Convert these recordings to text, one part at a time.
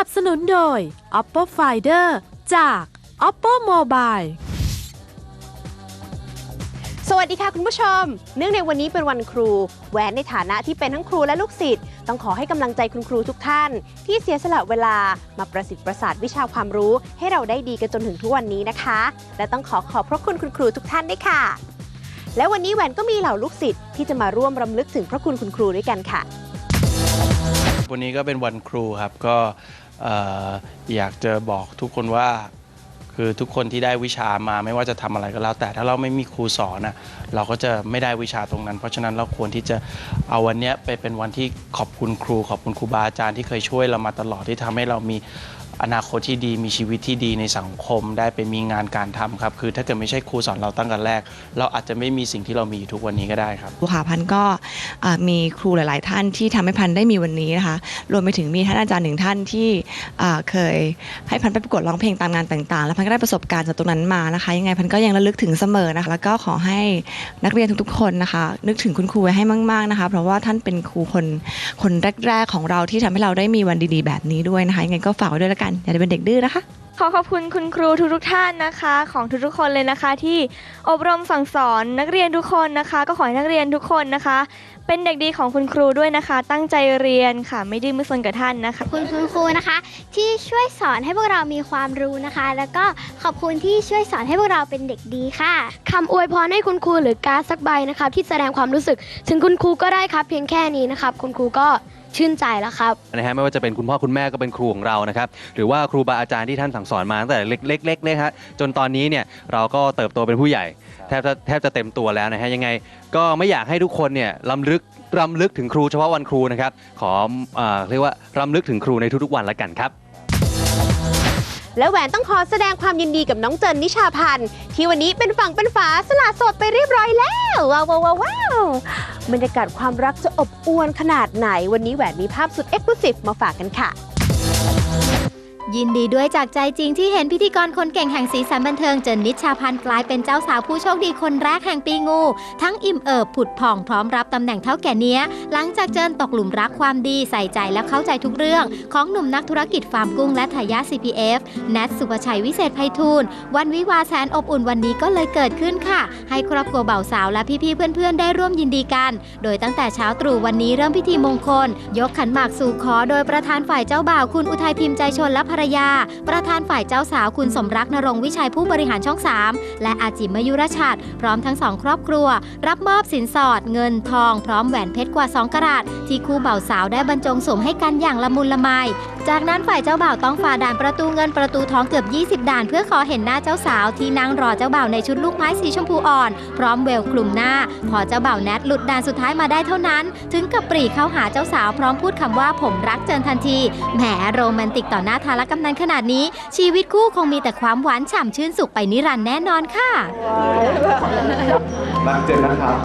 นับสนุนโดย Oppo Finder จาก Oppo Mobile สวัสดีค่ะคุณผู้ชม เนื่องในวันนี้เป็นวันครู แหวนในฐานะที่เป็นทั้งครูและลูกศิษย์ต้องขอให้กำลังใจคุณครูทุกท่าน ที่เสียสละเวลามาประสิทธิ์ประสาทวิชาความรู้ให้เราได้ดีกันจนถึงทุกวันนี้นะคะ และต้องขอขอบพระคุณคุณครูทุกท่านด้วยค่ะ และวันนี้แหวนก็มีเหล่าลูกศิษย์ที่จะมาร่วมรำลึกถึงพระคุณคุณครูด้วยกันค่ะ วันนี้ก็เป็นวันครูครับก็เอยากจะบอกทุกคนว่าคือทุกคนที่ได้วิชามาไม่ว่าจะทำอะไรก็แล้ว แต่ถ้าเราไม่มีครูสอนนะเราก็จะไม่ได้วิชาตรงนั้น เพราะฉะนั้นเราควรที่จะเอาวันนี้ไปเป็นวันที่ขอบคุณครู ขอบคุณครูบาอาจารย์ที่เคยช่วยเรามาตลอดที่ทำให้เรามี อนาคตที่ดีมีชีวิตที่ดีในสังคมได้ไปมีงานการทำครับ คือถ้าเกิดไม่ใช่ครูสอนเราตั้งแต่แรก เราอาจจะไม่มีสิ่งที่เรามีอยู่ทุกวันนี้ก็ได้ครับครูค่ะพันก็มีครูหลาย ๆ ท่านที่ทำให้พันได้มีวันนี้นะคะรวมไปถึงมีท่านอาจารย์หนึ่งท่านที่เคยให้พันไปประกวดร้องเพลงตามงานต่าง ๆ แล้วพันก็ได้ประสบการณ์จากตรงนั้นมานะคะ ยังไงพันก็ยังระลึกถึงเสมอนะคะแล้วก็ขอให้นักเรียนทุก ๆ คนนะคะ นึกถึงคุณครูไว้ให้มาก ๆ นะคะ เพราะว่าท่านเป็นครูคนคนแรก ๆ ของเราที่ทำให้เราได้มีวันดี ๆ แบบนี้ด้วยนะคะยังไงก็ฝากไว้ด้วยละกันอย่าได้เป็นเด็กดื้อนะคะ ขอขอบคุณคุณครูทุกๆท่านนะคะ ของทุกๆคนเลยนะคะ ที่อบรมสั่งสอนนักเรียนทุกคนนะคะ ก็ขอให้นักเรียนทุกคนนะคะ เป็นเด็กดีของคุณครูด้วยนะคะ ตั้งใจเรียนค่ะ ไม่ดื้อไม่ซนกับท่านนะคะขอบคุณคุณครูนะคะ ที่ช่วยสอนให้พวกเรามีความรู้นะคะ แล้วก็ขอบคุณที่ช่วยสอนให้พวกเราเป็นเด็กดีค่ะ คำอวยพรให้คุณครูหรือการดสักใบนะครับที่แสดงความรู้สึก ถึงคุณครูก็ได้ครับ เพียงแค่นี้นะครับ คุณครูก็ ชื่นใจแล้วครับ นะฮะไม่ว่าจะเป็นคุณพ่อคุณแม่ก็เป็นครูของเรานะครับหรือว่าครูบาอาจารย์ที่ท่านสั่งสอนมาตั้งแต่เล็กๆๆๆฮะจนตอนนี้เนี่ยเราก็เติบโตเป็นผู้ใหญ่ แทบจะแทบจะเต็มตัวแล้วนะฮะยังไงก็ไม่อยากให้ทุกคนเนี่ยลำลึกรำลึกถึงครูเฉพาะวันครูนะครับขอเอ่อเรียกว่ารำลึกถึงครูในทุกๆวันละกันครับ และแหวนต้องขอแสดงความยินดีกับน้องเจินนิชาพันธ์ที่วันนี้เป็นฝั่งเป็นฝาสละโสดไปเรียบร้อยแล้วว้าวว้าวว้าวว้าวบรรยากาศความรักจะอบอวลขนาดไหน วันนี้แหวนมีภาพสุดเอ็กซ์คลูซีฟมาฝากกันค่ะ ยินดีด้วยจากใจจริงที่เห็นพิธีกรคนเก่งแห่งสีสันบันเทิงเจนนิชาพันธ์กลายเป็นเจ้าสาวผู้โชคดีคนแรกแห่งปีงู ทั้งอิ่มเอิบผุดผ่องพร้อมรับตำแหน่งเท่าแก่เนี้ย หลังจากเจินตกหลุมรักความดีใส่ใจและเข้าใจทุกเรื่อง ของหนุ่มนักธุรกิจฟาร์มกุ้งและทายาท CPF แนทสุภชัยวิเศษไพฑูรย์วันวิวาแสนอบอุ่นวันนี้ก็เลยเกิดขึ้นค่ะ ให้ครอบครัวเบ่าวสาวและพี่ๆเพื่อนๆได้ร่วมยินดีกัน โดยตั้งแต่เช้าตรู่วันนี้เริ่มพิธีมงคล ยกขันหมากสู่ขอโดยประธานฝ่ายเจ้าบ่าวคุณอุทัยพิมพ์ใจชนและภรรยา ประธานฝ่ายเจ้าสาวคุณสมรักนรงวิชัยผู้บริหารช่อง 3 และอาจิมยุรชัดพร้อมทั้งสองครอบครัว รับมอบสินสอด เงินทอง พร้อมแหวนเพชรกว่า 2กะรัตที่คู่บ่าวสาวได้บรรจงสวมให้กันอย่างละมุนละไม จากนั้นฝ่ายเจ้าบ่าวต้องฝ่าด่านประตูเงินประตูทองเกือบ 20 ด่าน เพื่อขอเห็นหน้าเจ้าสาวที่นั่งรอเจ้าบ่าวในชุดลูกไม้สีชมพูอ่อน พร้อมเวลคลุมหน้า พอเจ้าบ่าวแนทหลุดด่านสุดท้ายมาได้เท่านั้น ถึงกับปรีเข้าหาเจ้าสาวพร้อมพูดคำว่าผมรักเจินทันทีแหมโรแมนติกต่อหน้าทารกกำนันขนาดนี้ ชีวิตคู่คงมีแต่ความหวานฉ่ำชื่นสุขไปนิรันดร์แน่นอนค่ะรักเจนนะครับ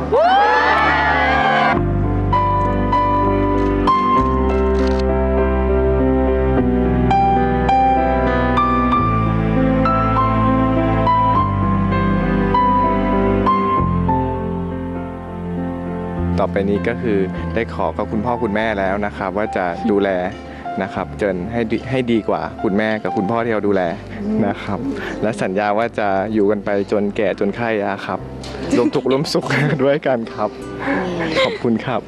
ต่อไปนี้ก็คือได้ขอกับคุณพ่อคุณแม่แล้วนะครับ ว่าจะดูแล นะครับจนให้ดีให้ดีกว่าคุณแม่กับคุณพ่อที่เราดูแลนะครับ และสัญญาว่าจะอยู่กันไปจนแก่จนไข้อะครับรวมทุกข์ร่วมสุข ด้วยกันครับ ขอบคุณครับ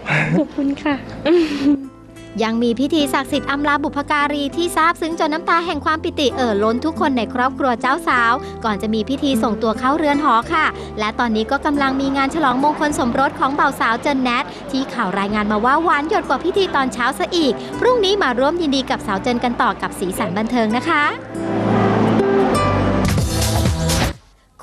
ยังมีพิธีศักดิ์สิทธิ์อำลาบุพการีที่ซาบซึ้งจนน้ำตาแห่งความปิติเอ่อล้นทุกคนในครอบครัวเจ้าสาว ก่อนจะมีพิธีส่งตัวเข้าเรือนหอค่ะ และตอนนี้ก็กำลังมีงานฉลองมงคลสมรสของบ่าวสาวเจนแนทที่ข่าวรายงานมาว่าหวานหยดกว่าพิธีตอนเช้าซะอีก พรุ่งนี้มาร่วมยินดีกับสาวเจนกันต่อกับสีสันบันเทิงนะคะ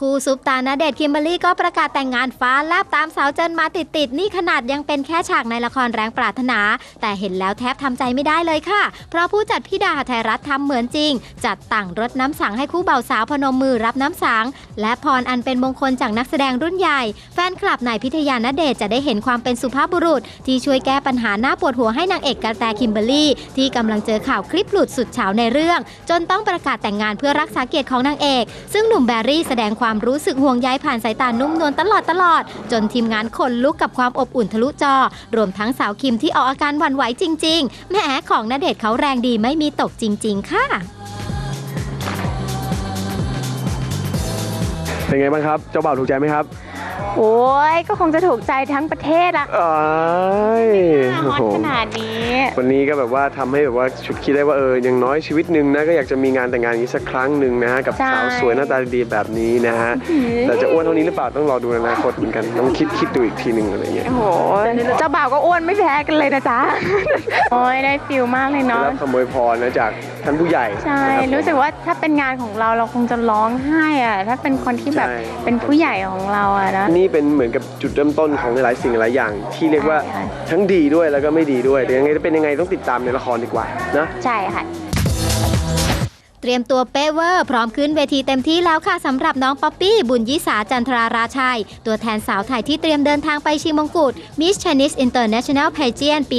คู่ซุปตาณเดชคิมเบอรี่ก็ประกาศแต่งงานฟ้าแลบตามสาวเจนมาติดๆ นี่ขนาดยังเป็นแค่ฉากในละครแรงปรารถนา แต่เห็นแล้วแทบทำใจไม่ได้เลยค่ะ เพราะผู้จัดพี่ดาไทยรัฐทำเหมือนจริง จัดต่างรถน้ำสังให้คู่เบ่าวสาวพนมมือรับน้ำสัง และพรอันเป็นมงคลจากนักแสดงรุ่นใหญ่ แฟนคลับนายพิทยาณเดชจะได้เห็นความเป็นสุภาพบุรุษ ที่ช่วยแก้ปัญหาหน้าปวดหัวให้นางเอกกระแตคิมเบอรี่ที่กำลังเจอข่าวคลิปหลุดสุดเฉาในเรื่อง จนต้องประกาศแต่งงานเพื่อรักษาเกียรติของนางเอก ซึ่งหนุ่มแบรี่แสดงความความรู้สึกห่วงใยผ่านสายตานุ่มนวลตลอดตลอด จนทีมงานขนลุกกับความอบอุ่นทะลุจอ รวมทั้งสาวคิมที่ออกอาการหวั่นไหวจริงๆแหมของณเดชน์เขาแรงดีไม่มีตกจริง ๆ ค่ะเป็นไงบ้างครับ เจ้าบ่าวถูกใจไหมครับ โอ้ยก็คงจะถูกใจทั้งประเทศอะอ้า ยฮโอ้อตโหขนาดนี้วันนี้ก็แบบว่าทำให้แบบว่าฉุดคิดได้ว่าเอออย่างน้อยชีวิตหนึ่งนะก็อยากจะมีงานแต่งงานอย่างนี้สักครั้งหนึ่งนะฮะกับใช่สาวสวยหน้าตาดีๆแบบนี้นะฮะแต่จะอ้วนเท่านี้หรือเปล่าต้องรอดูในอนาคตเหมือนกันต้องคิดคิดดูอีกทีหนึ่งอะไรเงี้ยโอ้โหเจ้าบ่าวก็อ้วนไม่แพ้กันเลยนะจ๊ะ โอ้ยได้ฟิลมากเลยเนาะ รับคำอวยพรนะจากท่านผู้ใหญ่ใช่ นะคบ รู้สึกว่าถ้าเป็นงานของเราเราคงจะร้องไห้อะถ้าเป็นคนที่แบบใช่ เป็นผู้ใหญ่ของเราอะนะ นี่เป็นเหมือนกับจุดเริ่มต้นของหลายๆสิ่งหลายอย่าง ที่เรียกว่าใช่ทั้งดีด้วยแล้วก็ไม่ดีด้วยแต่ยังไงจะเป็นยังไงต้องติดตามในละครดีกว่านะ ใช่ค่ะ เตรียมตัวเป๊ะเวอร์พร้อมขึ้นเวทีเต็มที่แล้วค่ะสำหรับน้องป๊อปปี้บุญยิสาจันทราราชัย ตัวแทนสาวไทยที่เตรียมเดินทางไปชิงมงกุฎ Miss Chinese International Pageant ปี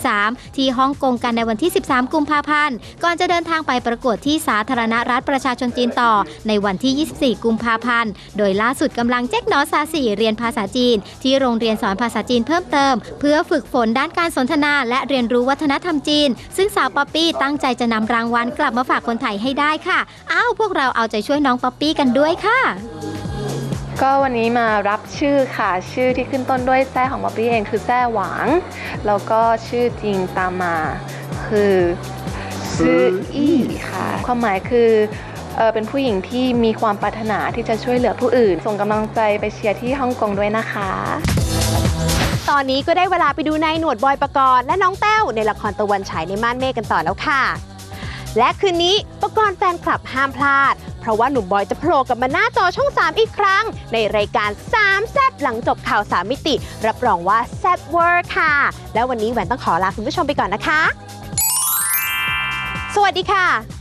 2013 ที่ฮ่องกงกันในวันที่ 13 กุมภาพันธ์ ก่อนจะเดินทางไปประกวดที่สาธารณรัฐประชาชนจีนต่อ ในวันที่ 24 กุมภาพันธ์ โดยล่าสุดกำลังเจ๊กหนอซาสีเรียนภาษาจีน ที่โรงเรียนสอนภาษาจีนเพิ่มเติม เพื่อฝึกฝนด้านการสนทนา และเรียนรู้วัฒนธรรมจีน ซึ่งสาวป๊อปปี้ตั้งใจจะนำรางวัลกลับมาฝากคนไทยให้ได้ค่ะอ้าวพวกเราเอาใจช่วยน้องป๊อปปี้กันด้วยค่ะ ก็วันนี้มารับชื่อค่ะ ชื่อที่ขึ้นต้นด้วยแซ่ของบ๊อบบี้เองคือแซ่หวาง แล้วก็ชื่อจริงตามมา คือซื่ออี้ค่ะ ความหมายคือเออเป็นผู้หญิงที่มีความปรารถนาที่จะช่วยเหลือผู้อื่น ส่งกำลังใจไปเชียร์ที่ฮ่องกงด้วยนะคะ ตอนนี้ก็ได้เวลาไปดูนายหนวดบอยประกรณ์และน้องแต้วในละครตะวันฉายในม่านเมฆกันต่อแล้วค่ะ และคืนนี้ประกรณ์แฟนคลับห้ามพลาด เพราะว่าหนุ่มบอยจะโผล่กลับมาหน้าจอช่อง 3 อีกครั้ง ในรายการ3แซบหลังจบข่าว 3 มิติ รับรองว่าแซบเวอร์ค่ะ แล้ววันนี้แหวนต้องขอลาคุณผู้ชมไปก่อนนะคะ สวัสดีค่ะ